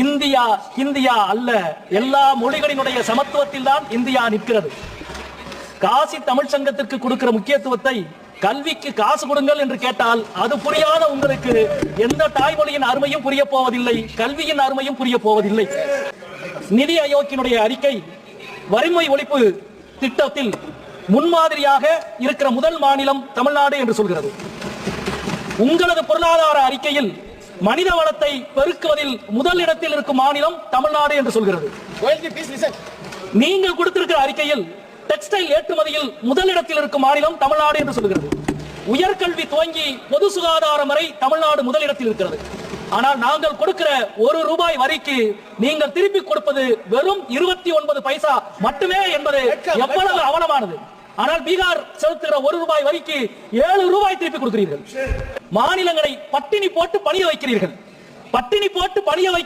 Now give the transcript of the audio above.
India India அல்ல. எல்லா மொழிகளினுடைய சமத்துவத்தில் தான் இந்தியா நிற்கிறது. காசி தமிழ் சங்கத்திற்கு கொடுக்கிற முக்கியத்துவத்தை கல்விக்கு காசு கொடுங்கள் என்று கேட்டால் அது புரியாத உங்களுக்கு எந்த தாய்மொழியின் அருமையும் புரிய போவதில்லை கல்வியின் அருமையும் புரிய போவதில்லை. நிதி ஆயோக்கினுடைய அறிக்கை வறுமை ஒழிப்பு திட்டத்தில் முன்மாதிரியாக இருக்கிற முதல் மாநிலம் தமிழ்நாடு என்று சொல்கிறது. உங்களது பொருளாதார அறிக்கையில் மனித வளத்தை பெருக்குவதில் முதல் இடத்தில் இருக்கும் மாநிலம் தமிழ்நாடு என்று சொல்கிறது. நீங்கள் கொடுத்திருக்கிற அறிக்கையில் டெக்ஸ்டைல் ஏற்றுமதியில் முதலிடத்தில் இருக்கும் மாநிலம் தமிழ்நாடு என்று சொல்கிறது. உயர்கல்வி துவங்கி பொது சுகாதாரம் வரை தமிழ்நாடு முதலிடத்தில் இருக்கிறது. ஆனால் நாங்கள் கொடுக்கிற ஒரு ரூபாய் வரிக்கு நீங்கள் திருப்பி கொடுப்பது வெறும் இருபத்தி ஒன்பது பைசா மட்டுமே என்பது எவ்வளவு அவலமானது? ஆனால் பீகார் செலுத்துகிற ஒரு ரூபாய் வரிக்கு ஏழு ரூபாய் திருப்பி கொடுக்கிறீர்கள். மாநிலங்களை பட்டினி போட்டு பணிய வைக்கிறீர்கள். பட்டினி போட்டு பணிய